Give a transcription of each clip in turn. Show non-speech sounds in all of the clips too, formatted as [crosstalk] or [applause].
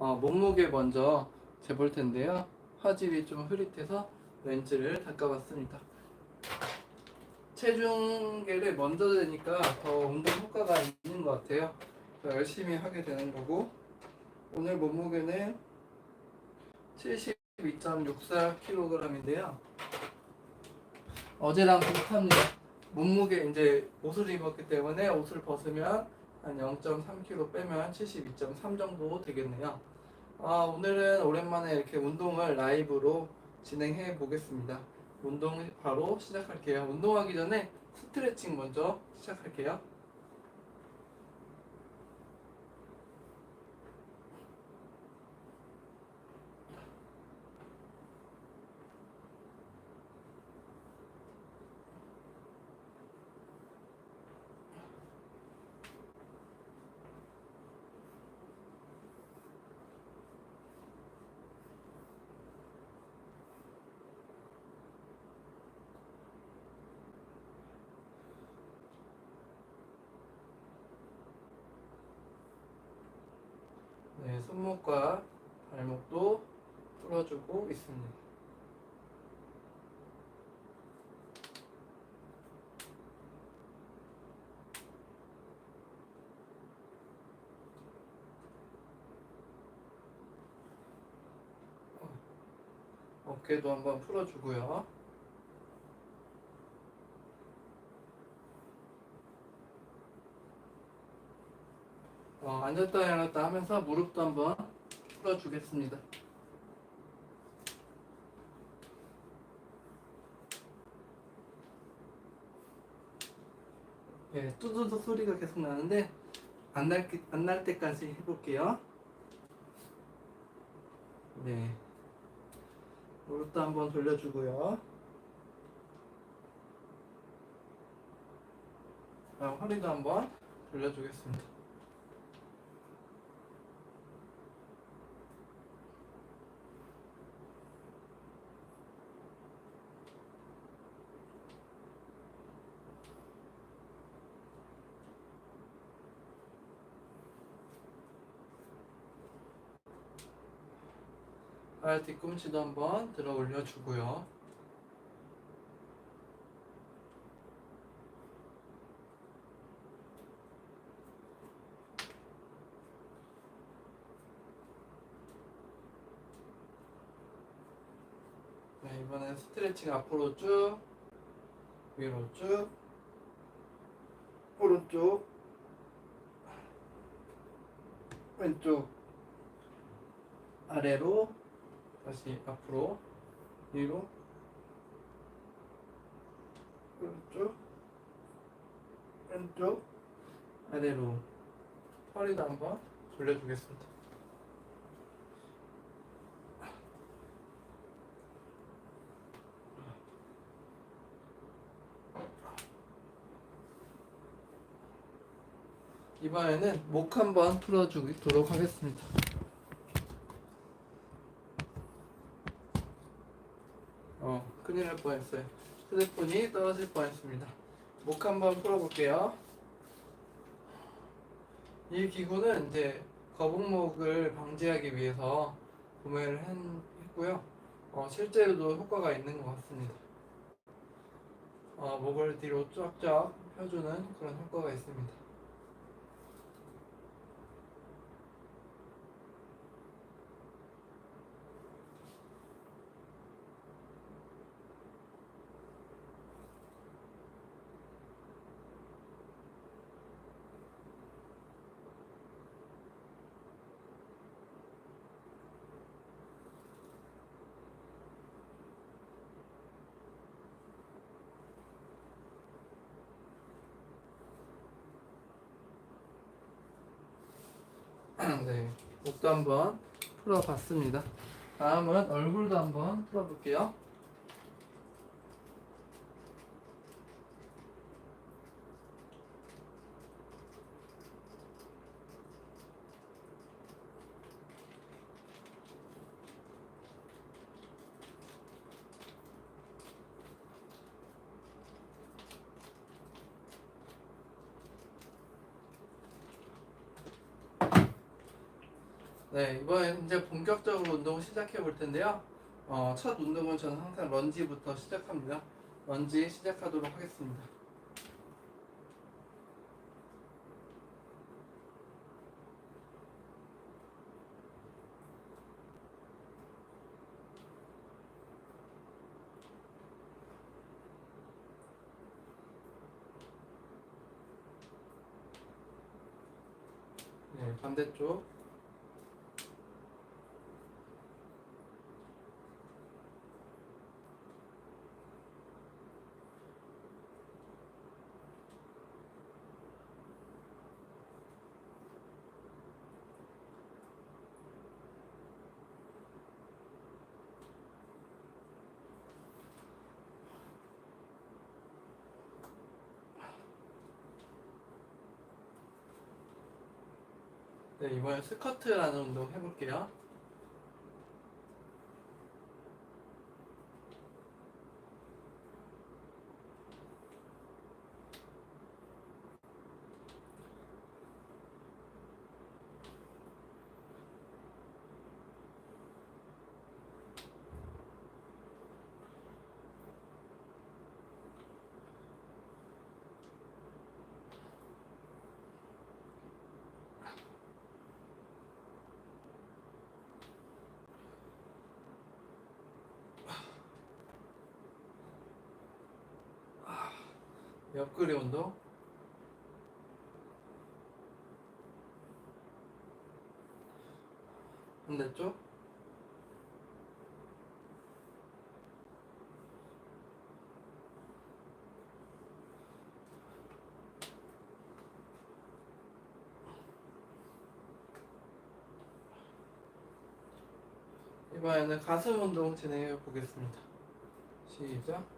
어, 몸무게 먼저 재볼 텐데요. 화질이 좀 흐릿해서 렌즈를 닦아봤습니다. 체중계를 먼저 되니까 더 운동 효과가 있는 것 같아요. 더 열심히 하게 되는 거고 오늘 몸무게는 72.64kg인데요. 어제랑 비슷합니다. 몸무게 이제 옷을 입었기 때문에 옷을 벗으면 한 0.3kg 빼면 72.3 정도 되겠네요. 아, 오늘은 오랜만에 이렇게 운동을 라이브로 진행해 보겠습니다. 운동 바로 시작할게요. 운동하기 전에 스트레칭 먼저 시작할게요. 네, 손목과 발목도 풀어주고 있습니다. 어깨도 한번 풀어주고요. 어, 앉았다 일어났다 하면서 무릎도 한번 풀어주겠습니다. 네, 뚜두둑 소리가 계속 나는데 안날 안날 때까지 해볼게요. 네, 무릎도 한번 돌려주고요. 아, 허리도 한번 돌려주겠습니다. 발 뒤꿈치도 한번 들어 올려주고요. 네, 이번엔 스트레칭 앞으로 쭉, 위로 쭉, 오른쪽, 왼쪽, 아래로, 다시 앞으로 위로 오른쪽 왼쪽 아래로 허리도 한번 돌려주겠습니다. 이번에는 목 한번 풀어주도록 하겠습니다. 어, 큰일 날 뻔했어요. 휴대폰이 떨어질 뻔했습니다. 목 한번 풀어볼게요. 이 기구는 이제 거북목을 방지하기 위해서 구매를 한- 했고요. 어, 실제로도 효과가 있는 것 같습니다. 어, 목을 뒤로 쫙쫙 펴주는 그런 효과가 있습니다. 네, 목도 한번 풀어봤습니다. 다음은 얼굴도 한번 풀어볼게요. 네, 이번엔 이제 본격적으로 운동을 시작해 볼 텐데요. 어, 첫 운동은 저는 항상 런지부터 시작합니다. 런지 시작하도록 하겠습니다. 네, 반대쪽. 네, 이번엔 스쿼트라는 운동 해볼게요. 옆구리 운동. 반대쪽. 이번에는 가슴 운동 진행해 보겠습니다. 시작.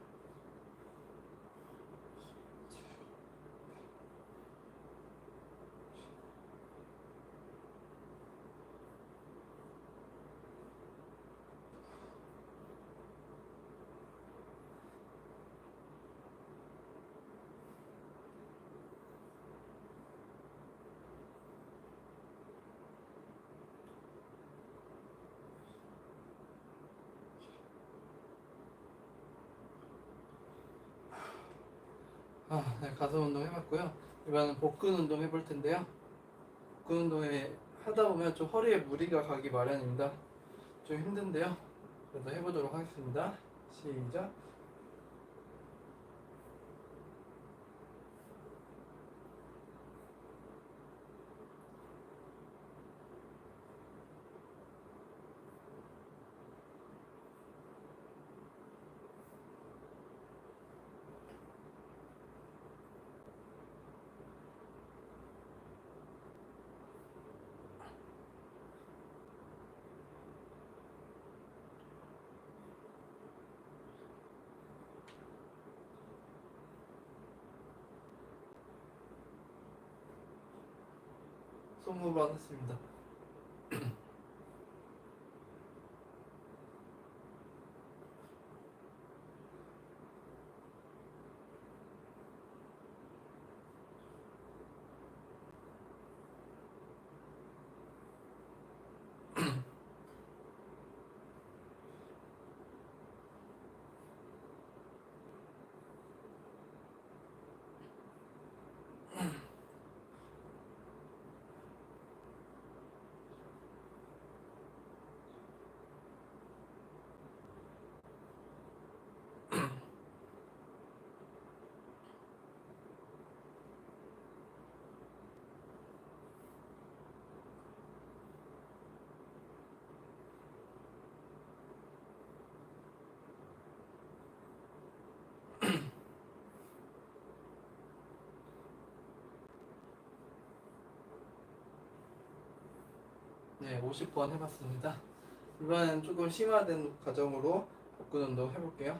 아, 네, 가슴 운동 해봤고요. 이번엔 복근 운동 해볼 텐데요. 복근 운동에 하다 보면 좀 허리에 무리가 가기 마련입니다. 좀 힘든데요. 그래서 해보도록 하겠습니다. 시작. 손무반 했습니다. 네, 50번 해봤습니다. 이번엔 조금 심화된 과정으로 복근 운동 해볼게요.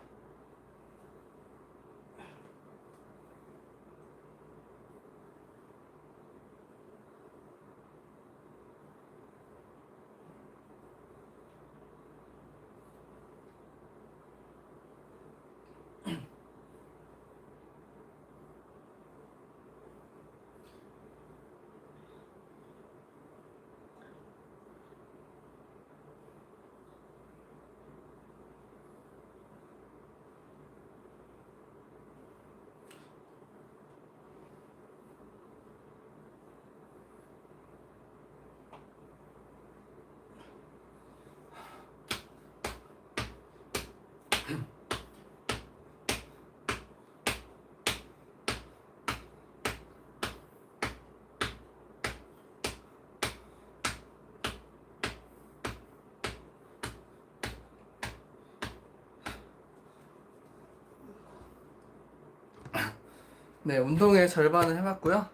네, 운동의 절반을 해봤고요.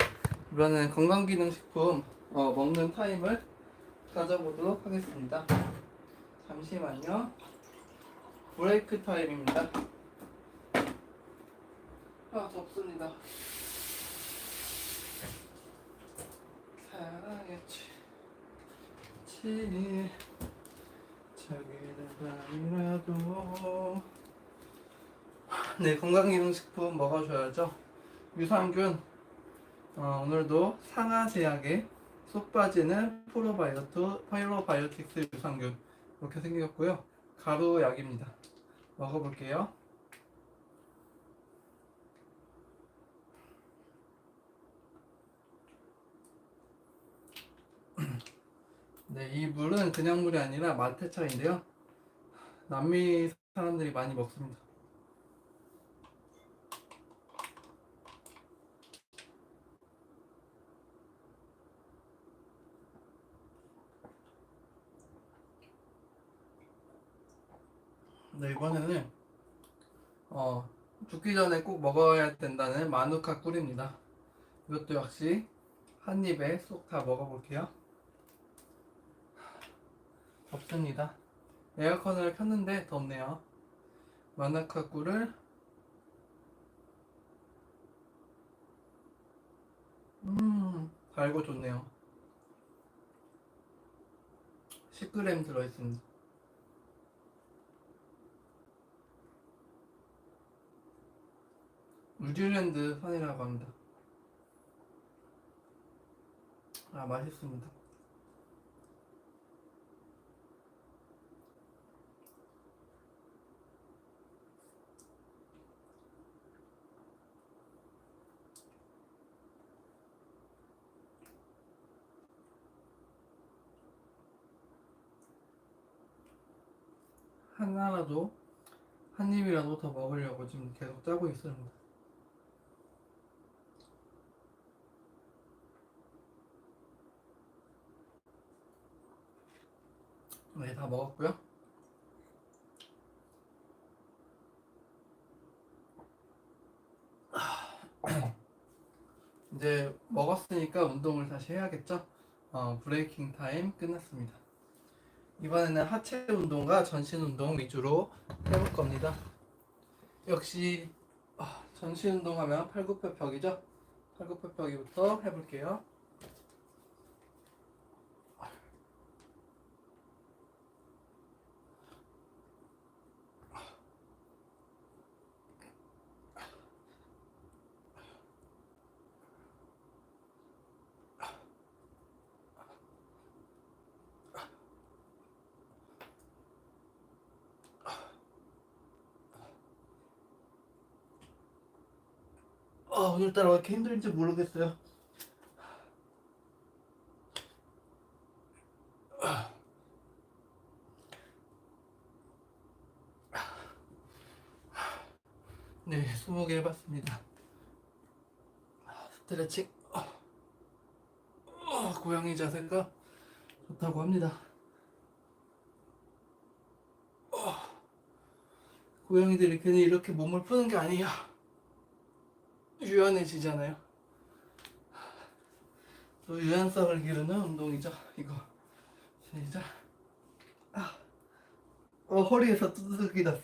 이번에는 건강기능식품 어, 먹는 타임을 가져보도록 하겠습니다. 잠시만요. 브레이크 타임입니다. 아, 덥습니다. 사랑했지. 치. 자기는 밤이라도. 네, 건강기능식품 먹어줘야죠. 유산균 어, 오늘도 상하제약에 쏙 빠지는 프로바이오트 파이로바이오틱스 유산균 이렇게 생겼고요. 가루 약입니다. 먹어볼게요. [clears throat] 네, 이 물은 그냥 물이 아니라 마테차인데요. 남미 사람들이 많이 먹습니다 네, 이번에는 어, 죽기 전에 꼭 먹어야 된다는 마누카 꿀입니다. 이것도 역시 한 입에 쏙 다 먹어볼게요. 덥습니다. 에어컨을 켰는데 덥네요. 마누카 꿀을 음, 달고 좋네요. 10g 들어있습니다. 뉴질랜드 산이라고 합니다. 아, 맛있습니다. 하나라도 한 입이라도 더 먹으려고 지금 계속 짜고 있습니다. 네, 다 먹었고요. [clears throat] 이제 먹었으니까 운동을 다시 해야겠죠? 어, 브레이킹 타임 끝났습니다. 이번에는 하체 운동과 전신 운동 위주로 해볼 겁니다. 역시 아, 전신 운동하면 팔굽혀펴기죠? 팔굽혀펴기부터 해볼게요. 아, 오늘따라 왜 이렇게 힘들지 모르겠어요. 네, 20개 해봤습니다. 스트레칭. 어, 어, 고양이 자세가 좋다고 합니다. 어, 고양이들이 괜히 이렇게 몸을 푸는 게 아니야. 유연해지잖아요. 또 유연성을 기르는 운동이죠. 이거 시작. 아, 어, 허리에서 두드기 났어.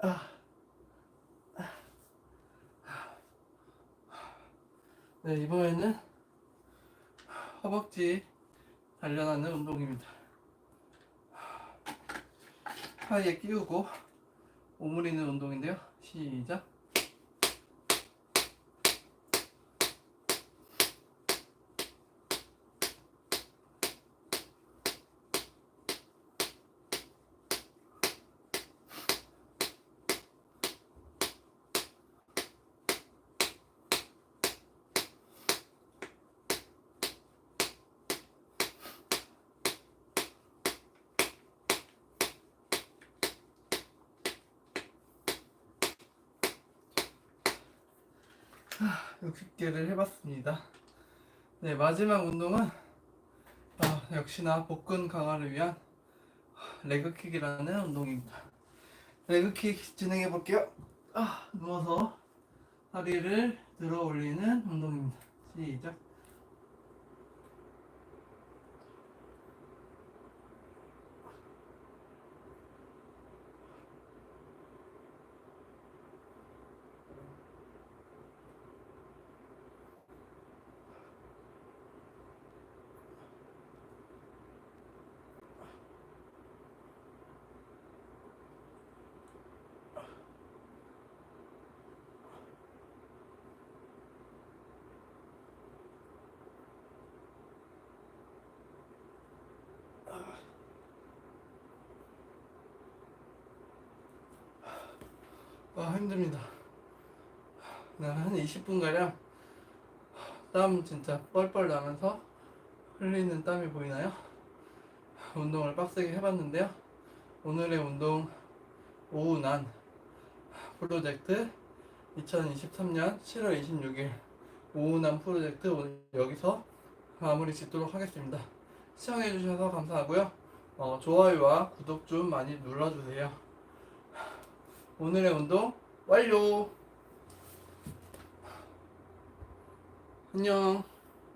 아, 아. 네, 이번에는 허벅지 단련하는 운동입니다. 팔에 끼우고 오므리는 운동인데요. 시작. 60개를 해봤습니다. 네, 마지막 운동은 아, 역시나 복근 강화를 위한 레그킥이라는 운동입니다. 레그킥 진행해 볼게요. 아, 누워서 다리를 들어 올리는 운동입니다. 시작. 아, 힘듭니다. 네, 한 20분가량 땀 진짜 뻘뻘 나면서 흘리는 땀이 보이나요? 운동을 빡세게 해봤는데요. 오늘의 운동 오후 난 프로젝트 2023년 7월 26일 오후 난 프로젝트 오늘 여기서 마무리 짓도록 하겠습니다. 시청해주셔서 감사하고요. 어, 좋아요와 구독 좀 많이 눌러주세요. 오늘의 운동 완료. 안녕.